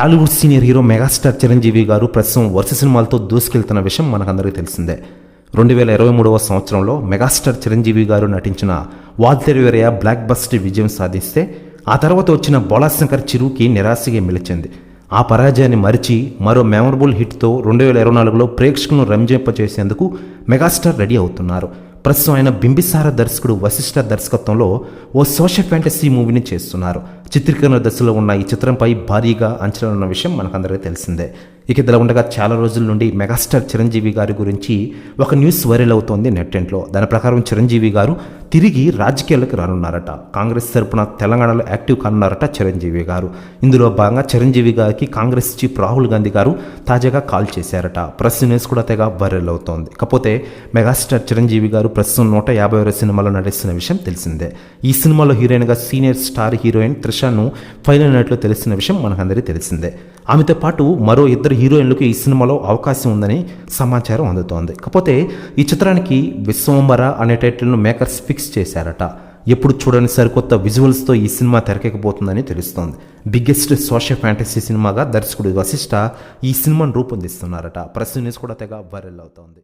Tollywood senior hero megastar Chiranjeevi గారు ప్రస్తుతం వరుస సినిమాలతో దూసుకెళ్తున్న విషయం మనకందరికీ తెలిసిందే. రెండు వేల ఇరవై మూడవ సంవత్సరంలో మెగాస్టార్ చిరంజీవి గారు నటించిన వాల్తెరివేరయ బ్లాక్ బస్టర్ విజయం సాధిస్తే ఆ తర్వాత వచ్చిన బోళాశంకర్ చిరుకి నిరాశగా మిలిచింది. ఆ పరాజయాన్ని మరిచి మరో మెమరబుల్ హిట్తో రెండు వేల ఇరవై నాలుగులో ప్రేక్షకులను రంజింపచేసేందుకు మెగాస్టార్ రెడీ అవుతున్నారు. ప్రస్తుతం ఆయన బింబిసార దర్శకుడు వశిష్ఠ దర్శకత్వంలో ఓ సోషల్ ఫ్యాంటసీ మూవీని చేస్తున్నారు. చిత్రీకరణ దశలో ఉన్న ఈ చిత్రంపై భారీగా అంచనా ఉన్న విషయం మనకందరికీ తెలిసిందే. ఇక ఇదిలా ఉండగా చాలా రోజుల నుండి మెగాస్టార్ చిరంజీవి గారి గురించి ఒక న్యూస్ వైరల్ అవుతోంది నెట్టెంట్లో దాని ప్రకారం చిరంజీవి గారు తిరిగి రాజకీయాలకు రానున్నారట. కాంగ్రెస్ తరపున తెలంగాణలో యాక్టివ్ కానున్నారట చిరంజీవి గారు. ఇందులో భాగంగా చిరంజీవి గారికి కాంగ్రెస్ చీఫ్ రాహుల్ గాంధీ గారు తాజాగా కాల్ చేశారట. ప్రెస్ న్యూస్ కూడా తెగ వైరల్ అవుతోంది. కాకపోతే మెగాస్టార్ చిరంజీవి గారు ప్రస్తుతం నూట యాభై ఆరు సినిమాలో నటిస్తున్న విషయం తెలిసిందే. ఈ సినిమాలో హీరోయిన్గా సీనియర్ స్టార్ హీరోయిన్ త్రిషాను ఫైల్ అయినట్లు తెలిసిన విషయం మనకందరికీ తెలిసిందే. ఆమెతో పాటు మరో ఇద్దరు హీరోయిన్లకు ఈ సినిమాలో అవకాశం ఉందని సమాచారం అందుతోంది. కాకపోతే ఈ చిత్రానికి విశ్వంబర అనే టైటిల్ను మేకర్స్ ఫిక్స్ చేశారట. ఎప్పుడు చూడని సరికొత్త విజువల్స్తో ఈ సినిమా తెరకెక్కబోతుందని తెలుస్తోంది. బిగ్గెస్ట్ సోషల్ ఫ్యాంటసీ సినిమాగా దర్శకుడు వశిష్ట ఈ సినిమాను రూపొందిస్తున్నారట. ప్రెస్ న్యూస్ కూడా తెగ వైరల్ అవుతోంది.